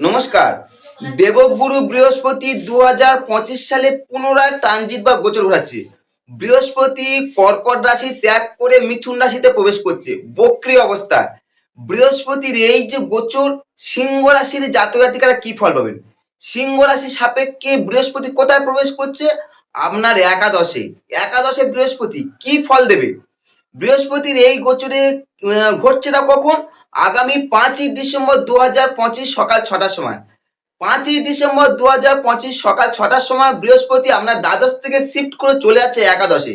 নমস্কার। দেবগুরু বৃহস্পতি দু হাজার পঁচিশ সালে পুনরায় ট্রানজিট বা গোচর ঘোরাচ্ছে বৃহস্পতি কর্কট রাশি ত্যাগ করে মিথুন রাশিতে প্রবেশ করছে। বক্রি অবস্থা। বৃহস্পতির এই যে গোচর, সিংহ রাশির জাতক জাতিকারা কি ফল পাবেন? সিংহ রাশি সাপেক্ষে বৃহস্পতি কোথায় প্রবেশ করছে? আপনার একাদশে। একাদশে বৃহস্পতি কি ফল দেবে? বৃহস্পতির এই গোচরে ঘটছে ঘটছেটা কখন? আগামী পাঁচই ডিসেম্বর দু হাজার পঁচিশ সকাল ছটার সময়। পাঁচই ডিসেম্বর দু হাজার পঁচিশ সকাল ছটার সময় বৃহস্পতি আপনার দ্বাদশ থেকে শিফট করে চলে যাচ্ছে একাদশে।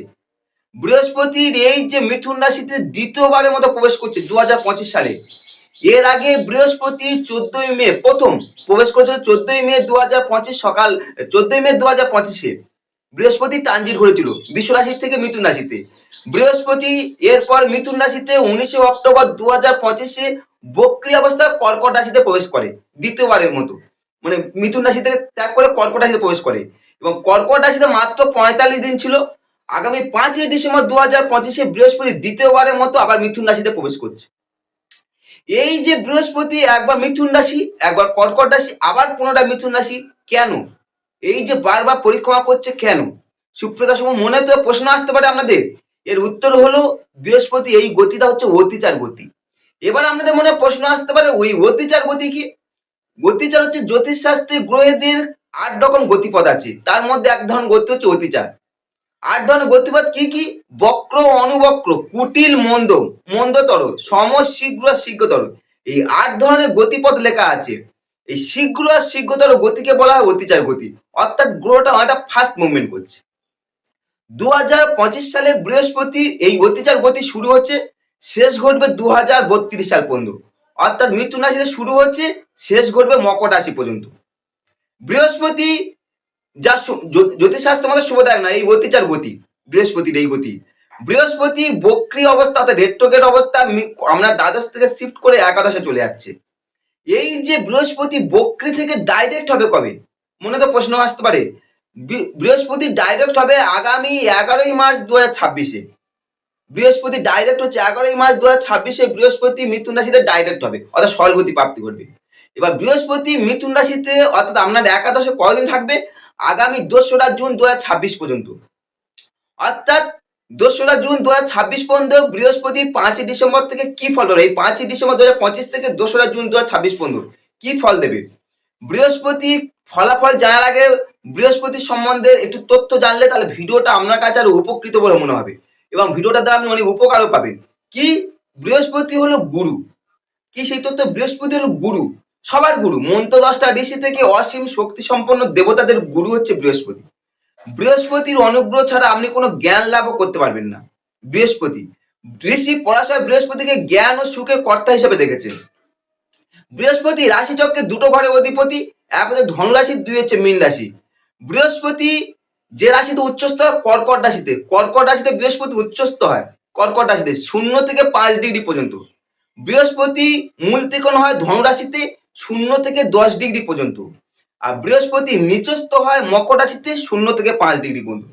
বৃহস্পতির এই যে মিথুন রাশিতে দ্বিতীয়বারের মতো প্রবেশ করছে দু হাজার পঁচিশ সালে। এর আগে বৃহস্পতি চোদ্দই মে প্রথম প্রবেশ করেছিল চোদ্দই মে দু হাজার পঁচিশ সকাল, চোদ্দই মে দু হাজার পঁচিশে। বৃহস্পতি ট্রানজিট ঘুরেছিল, বিশ্ব রাশি থেকে মিথুন রাশিতে। বৃহস্পতি, এরপর মিথুন রাশিতে উনিশে অক্টোবর দু হাজার পঁচিশে বক্রি অবস্থা কর্কট রাশিতে প্রবেশ করে, দ্বিতীয়বারের মতো। মানে মিথুন রাশি থেকে ত্যাগ করে কর্কট রাশিতে প্রবেশ করে। এবং কর্কট রাশিতে মাত্র পঁয়তাল্লিশ দিন ছিল। আগামী পাঁচই ডিসেম্বর দু হাজার পঁচিশে বৃহস্পতি দ্বিতীয়বারের মতো আবার মিথুন রাশিতে প্রবেশ করছে। এই যে বৃহস্পতি, একবার মিথুন রাশি, একবার কর্কট রাশি, আবার পুনরায় মিথুন রাশি, কেন? এই যে বারবার পরিক্রমা করছে কেন? সুপ্রদা সময় মনে তো প্রশ্ন আসতে পারে আপনাদের। এর উত্তর হলো বৃহস্পতি, এই গতিটা হচ্ছে অতিচার গতি। এবার আপনাদের মনে প্রশ্ন আসতে পারে, ওই অতিচার গতি কি? গতিচার হচ্ছে জ্যোতিষশাস্ত্রে গ্রহেদের আট রকম গতিপথ আছে। তার মধ্যে এক ধরনের গতি হচ্ছে অতিচার। আট ধরনের গতিপথ কি কি? বক্র অনুবক্র, কুটিল, মন্দ, মন্দতর সম শীঘ্র আর শীঘ্রতর। এই আট ধরনের গতিপথ লেখা আছে। এই শীঘ্র আর শীঘ্রতর গতিকে বলা হয় অতিচার গতি। অর্থাৎ গ্রহটা অনেকটা ফাস্ট মুভমেন্ট করছে। দু হাজার পঁচিশ সালে বৃহস্পতি এই অতিচার গতি শুরু হচ্ছে, শেষ ঘটবে দু হাজার বত্রিশ সাল পর্যন্ত। অর্থাৎ মৃত্যু রাশিতে শুরু হচ্ছে, শেষ ঘটবে মকর রাশি পর্যন্ত। বৃহস্পতি যা জ্যোতিষশাস্ত্র আমাদের শুভদায়ক না, এই অতিচার গতি, বৃহস্পতির এই গতি। বৃহস্পতি বক্রি অবস্থা, অর্থাৎ রেট্রোগেট অবস্থা আমরা দ্বাদশ থেকে শিফট করে একাদশে চলে যাচ্ছে। এই যে বৃহস্পতি বক্রি থেকে ডাইরেক্ট হবে কবে? মনে তো প্রশ্ন আসতে পারে। বৃহস্পতি ডাইরেক্ট হবে আগামী এগারোই মার্চ দু হাজার ছাব্বিশে। বৃহস্পতি ডাইরেক্ট হচ্ছে এগারোই মার্চ দু হাজার ছাব্বিশে, বৃহস্পতি মিথুন রাশিতে ডাইরেক্ট হবে, অর্থাৎ সরগতি প্রাপ্তি করবে এবার বৃহস্পতি মিথুন রাশিতে, অর্থাৎ আপনার একাদশে কয়দিন থাকবে? আগামী দোসরা জুন দু হাজার ছাব্বিশ পর্যন্ত। অর্থাৎ দোসরা জুন দু হাজার ছাব্বিশ পর্যন্ত বৃহস্পতি পাঁচই ডিসেম্বর থেকে কি ফল এই পাঁচই ডিসেম্বর দু হাজার পঁচিশ থেকে দোসরা জুন দু হাজার ছাব্বিশ পর্যন্ত কি ফল দেবে? বৃহস্পতি ফলাফল জানার আগে বৃহস্পতি সম্বন্ধে একটু তথ্য জানলে তাহলে ভিডিওটা আপনার কাছে আরও উপকৃত বলে মনে হবে। এবং ভিডিওটা দ্বারা আপনি অনেক উপকারও পাবেন। কি? বৃহস্পতি হলো গুরু। কি সেই তথ্য? বৃহস্পতি হলো গুরু। সবার গুরু। মন্ত্র দশটা ঋষি থেকে অসীম শক্তি সম্পন্ন দেবতাদের গুরু হচ্ছে বৃহস্পতি। বৃহস্পতির অনুগ্রহ ছাড়া আপনি কোনো জ্ঞান লাভও করতে পারবেন না। বৃহস্পতি। ঋষি পরাশর বৃহস্পতিকে জ্ঞান ও সুখের কর্তা হিসেবে দেখেছে। বৃহস্পতি রাশি চক্রে দুটো ঘরে অধিপতি, এক হচ্ছে ধনুরাশি দুই হচ্ছে মীন রাশি। বৃহস্পতি যে রাশিতে উচ্চস্থ হয়, কর্কট রাশিতে। কর্কট রাশিতে বৃহস্পতি উচ্চস্থ হয়, কর্কট রাশিতে, শূন্য থেকে পাঁচ ডিগ্রি পর্যন্ত। বৃহস্পতি মূল ত্রিকোণ হয় ধনুরাশিতে শূন্য থেকে দশ ডিগ্রি পর্যন্ত। আর বৃহস্পতি নিচস্থ হয় মকর রাশিতে, শূন্য থেকে পাঁচ ডিগ্রি পর্যন্ত।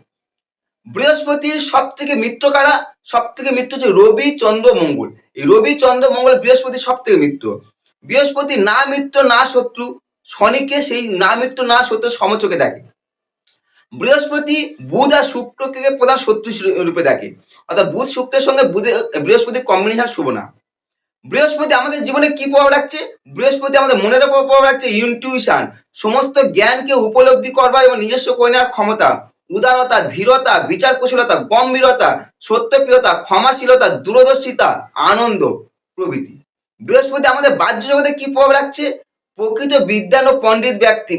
বৃহস্পতির সব থেকে মিত্র কারা? সব থেকে মিত্র হচ্ছে রবি, চন্দ্র, মঙ্গল। এই রবি, চন্দ্র, মঙ্গল বৃহস্পতি সব থেকে মিত্র। বৃহস্পতি না মিত্র, না শত্রু, শনিকে সেই না মিত্র, না শত্রু সমচোখে দেখে। বৃহস্পতি বুধ আর শুক্রকে প্রধান শত্রু রূপে দেখে। অর্থাৎ বুধ শুক্রের সঙ্গে বুধের বৃহস্পতির কম্বিনেশন শুভ না। বৃহস্পতি আমাদের জীবনে কি প্রভাব রাখছে? বৃহস্পতি আমাদের মনের উপর প্রভাব রাখছে ইনটিউশন সমস্ত জ্ঞানকে উপলব্ধি করবার এবং নিজস্ব করে নেওয়ার ক্ষমতা। উদারতা, ধীরতা বিচার কুশলতা গম্ভীরতা, সত্যপ্রিয়তা, ক্ষমাশীলতা, দূরদর্শিতা, আনন্দ প্রভৃতি। বৃহস্পতি আমাদের বাহ্য জগতে কি প্রভাব রাখছে? প্রকৃত বিদ্যান ও পণ্ডিত ব্যক্তি,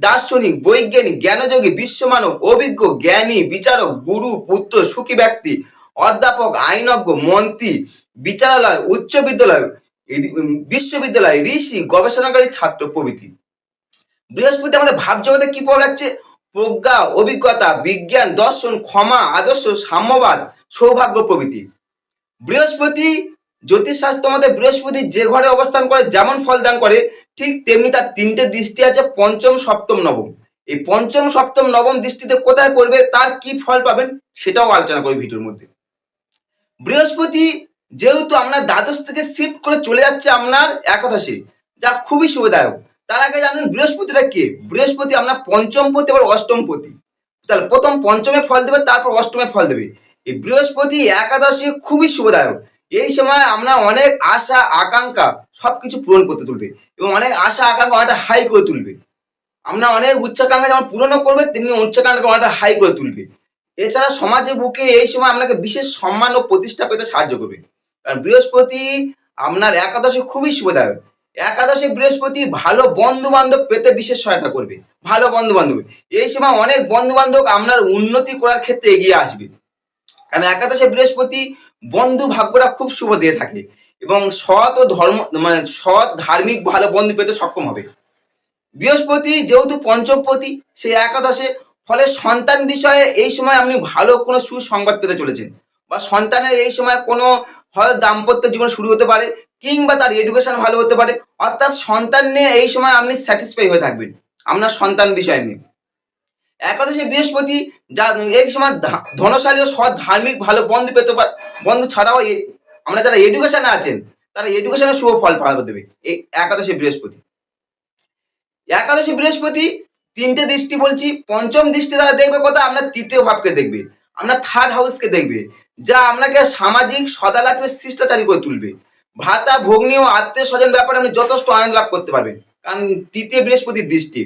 দার্শনিক, বৈজ্ঞানিক, জ্ঞানযোগী, বিশ্বমানব, অভিজ্ঞ, জ্ঞানী, বিচারক, গুরু, পুত্র, সুখী ব্যক্তি, অধ্যাপক, আইনজ্ঞ, মন্ত্রী, বিচারালয়, উচ্চ বিদ্যালয় বিশ্ববিদ্যালয়, ঋষি গবেষণাকারী ছাত্র প্রভৃতি। বৃহস্পতি আমাদের ভাব জগতে কি প্রভাব রাখছে? প্রজ্ঞা, অভিজ্ঞতা, বিজ্ঞান, দর্শন, ক্ষমা, আদর্শ, সাম্যবাদ, সৌভাগ্য প্রভৃতি। বৃহস্পতি জ্যোতিষশাস্ত্র আমাদের বৃহস্পতি যে ঘরে অবস্থান করে যেমন ফল দান করে, ঠিক তেমনি তার তিনটে দৃষ্টি আছে পঞ্চম, সপ্তম, নবম। এই পঞ্চম, সপ্তম, নবম দৃষ্টিতে কোথায় করবে তার কি ফল পাবেন সেটাও আলোচনা করি ভিডিওর মধ্যে। বৃহস্পতি যেহেতু আপনার দ্বাদশ থেকে শিফট করে চলে যাচ্ছে আপনার একাদশে, যা খুবই সুবিধায়ক তার আগে জানেন বৃহস্পতিটা কে? বৃহস্পতি আপনার পঞ্চম পতি আবার অষ্টম পতি তাহলে প্রথম পঞ্চমে ফল দেবে, তারপর অষ্টমে ফল দেবে। এই বৃহস্পতি একাদশী খুবই শুভদায়ক। এই সময় আমরা অনেক আশা, আকাঙ্ক্ষা সবকিছু পূরণ করতে তুলবে এবং অনেক আশা, আকাঙ্ক্ষা অনেকটা হাই করে তুলবে। আমরা অনেক উচ্চাকাঙ্ক্ষা যেমন পূরণও করবে, তেমনি উচ্চাকাঙ্ক্ষা অনেকটা হাই করে তুলবে। এছাড়া সমাজের বুকে এই সময় আপনাকে বিশেষ সম্মান ও প্রতিষ্ঠা পেতে সাহায্য করবে। কারণ বৃহস্পতি আপনার একাদশী খুবই শুভদায়ক। একাদশী বৃহস্পতি ভালো বন্ধু বান্ধব পেতে বিশেষ সহায়তা করবে। ভালো বন্ধু বান্ধব এই সময় অনেক বন্ধু বান্ধব আপনার উন্নতি করার ক্ষেত্রে এগিয়ে আসবে। কারণ একাদশে বৃহস্পতি বন্ধু ভাগ্যরা খুব শুভ দিয়ে থাকে এবং সৎ ও ধর্ম মানে সৎ, ধার্মিক, ভালো বন্ধু পেতে সক্ষম হবে। বৃহস্পতি যেহেতু পঞ্চমপতি সেই একাদশে, ফলে সন্তান বিষয়ে এই সময় আপনি ভালো কোনো সুসংবাদ পেতে চলেছেন। বা সন্তানের এই সময় কোনো হয় দাম্পত্য জীবন শুরু হতে পারে, কিংবা তার এডুকেশন ভালো হতে পারে, অর্থাৎ সন্তান নিয়ে এই সময় আপনি স্যাটিসফাই হয়ে থাকবেন। আপনার সন্তান বিষয় নিয়ে। একাদশে, বৃহস্পতি, যা এই সময় ধনশালী ও সৎ ধার্মিক ভালো বন্ধু পেতে পারে বন্ধু ছাড়াও আমরা যারা এডুকেশনে আছেন, তারা এডুকেশনে শুভ ফল পাওয়া দেবে। এই একাদশে, বৃহস্পতি। একাদশী, বৃহস্পতি, তিনটে দৃষ্টি বলছি। পঞ্চম দৃষ্টি দ্বারা দেখবে কথা আপনার তৃতীয় ভাবকে দেখবে। আপনার থার্ড হাউসকে দেখবে, যা আপনাকে সামাজিক সদালাপের শিষ্টাচারী করে তুলবে। ভাতা ভগ্নি ও আত্মীয় স্বজন ব্যাপারে আপনি যথেষ্ট আনন্দ লাভ করতে পারবেন কারণ তৃতীয় বৃহস্পতির দৃষ্টি।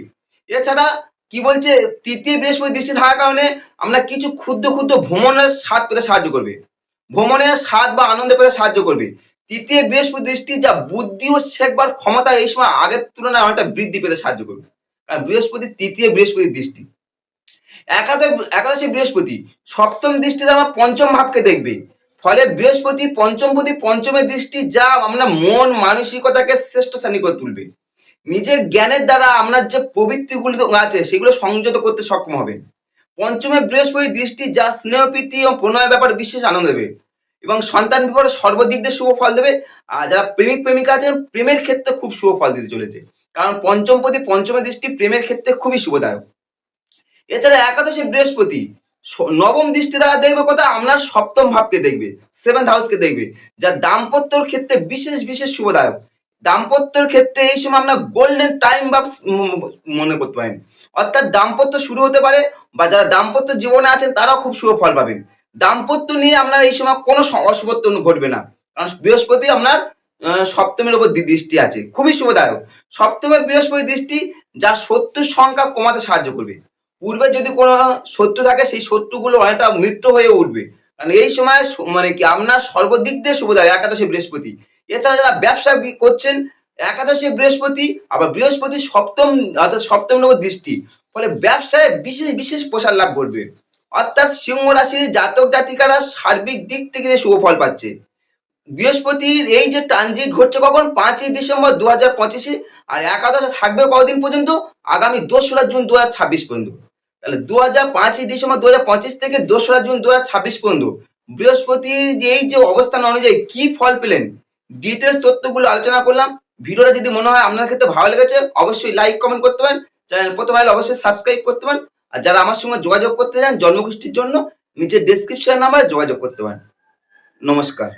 এছাড়া কি বলছে? তৃতীয় বৃহস্পতি দৃষ্টি থাকার কারণে আমরা কিছু ক্ষুদ্র ক্ষুদ্র ভ্রমণের স্বাদ পেতে সাহায্য করবে। ভ্রমণের স্বাদ বা আনন্দ পেতে সাহায্য করবে। তৃতীয় বৃহস্পতি দৃষ্টি যা বুদ্ধি ও শেখবার ক্ষমতা এই সময় আগের তুলনায় অনেকটা বৃদ্ধি পেতে সাহায্য করবে। কারণ বৃহস্পতি তৃতীয় বৃহস্পতির দৃষ্টি। একাদশ, একাদশী বৃহস্পতি, সপ্তম দৃষ্টিতে আমার পঞ্চম ভাবকে দেখবে। ফলে বৃহস্পতি পঞ্চম পঞ্চমপতি পঞ্চমের দৃষ্টি যা আমরা মন, মানসিকতাকে শ্রেষ্ঠ শ্রেণি করে তুলবে। নিজের জ্ঞানের দ্বারা আপনার যে প্রবৃত্তিগুলি আছে, সেগুলো সংযত করতে সক্ষম হবেন পঞ্চমে বৃহস্পতি দৃষ্টি যা স্নেহপ্রীতি ও প্রণয়ের ব্যাপারে বিশেষ আনন্দ দেবে এবং সন্তান বিপরে সর্বদিক দিয়ে শুভ ফল দেবে। আর যারা প্রেমিক, প্রেমিকা আছেন, প্রেমের ক্ষেত্রে খুব শুভ ফল দিতে চলেছে। কারণ পঞ্চমপতি পঞ্চমের দৃষ্টি প্রেমের ক্ষেত্রে খুবই শুভদায়ক। এছাড়া একাদশী বৃহস্পতি নবম দৃষ্টি দ্বারা দেখবে কোথায়? আপনার সপ্তম ভাবকে দেখবে সেভেন্থ হাউসকে দেখবে, যা দাম্পত্যর ক্ষেত্রে বিশেষ বিশেষ শুভদায়ক। দাম্পত্যর ক্ষেত্রে এই সময় আপনার গোল্ডেন টাইম বা মনে করতে পারেন অর্থাৎ দাম্পত্য শুরু হতে পারে বা যারা দাম্পত্য জীবনে আছেন তারাও খুব শুভ ফল পাবেন। দাম্পত্য নিয়ে আপনার এই সময় কোনো অশুভত্ব ঘটবে না। কারণ বৃহস্পতি আপনার সপ্তমের উপর দি- দৃষ্টি আছে। খুবই শুভদায়ক। সপ্তমের বৃহস্পতি দৃষ্টি যা শত্রুর সংখ্যা কমাতে সাহায্য করবে। পূর্বে যদি কোনো শত্রু থাকে সেই শত্রুগুলো অনেকটা মৃত্যু হয়ে উঠবে। কারণ এই সময় মানে কি আপনার সর্বদিক দিয়ে শুভদায়ক, একাদশী বৃহস্পতি। এছাড়া যারা ব্যবসা করছেন, একাদশী, বৃহস্পতি, আবার বৃহস্পতি সপ্তম, অর্থাৎ সপ্তম নম্বর দৃষ্টি, ফলে ব্যবসায় বিশেষ বিশেষ প্রসার লাভ করবে অর্থাৎ সিংহ রাশির জাতক জাতিকারা সার্বিক দিক থেকে যে শুভ ফল পাচ্ছে। বৃহস্পতির এই যে ট্রানজিট ঘটছে কখন? পাঁচই ডিসেম্বর দু হাজার পঁচিশে, আর একাদশে থাকবে কতদিন পর্যন্ত? আগামী দোসরা জুন দু হাজার ছাব্বিশ পর্যন্ত। তাহলে দু হাজার পাঁচই ডিসেম্বর দু হাজার পঁচিশ থেকে দোসরা জুন দু হাজার ছাব্বিশ পর্যন্ত বৃহস্পতির যে, এই যে অবস্থান অনুযায়ী কি ফল পেলেন? ডিটেলস তথ্যগুলো আলোচনা করলাম। ভিডিওটা যদি মনে হয় আপনার ক্ষেত্রে ভালো লেগেছে, অবশ্যই লাইক কমেন্ট করতে পারেন। চ্যানেল প্রথম হলে অবশ্যই সাবস্ক্রাইব করতে পারেন। আর যারা আমার সঙ্গে যোগাযোগ করতে চান, জন্মগোষ্ঠীর জন্য নিচে ডেসক্রিপশন নাম্বার যোগাযোগ করতে পারেন। নমস্কার।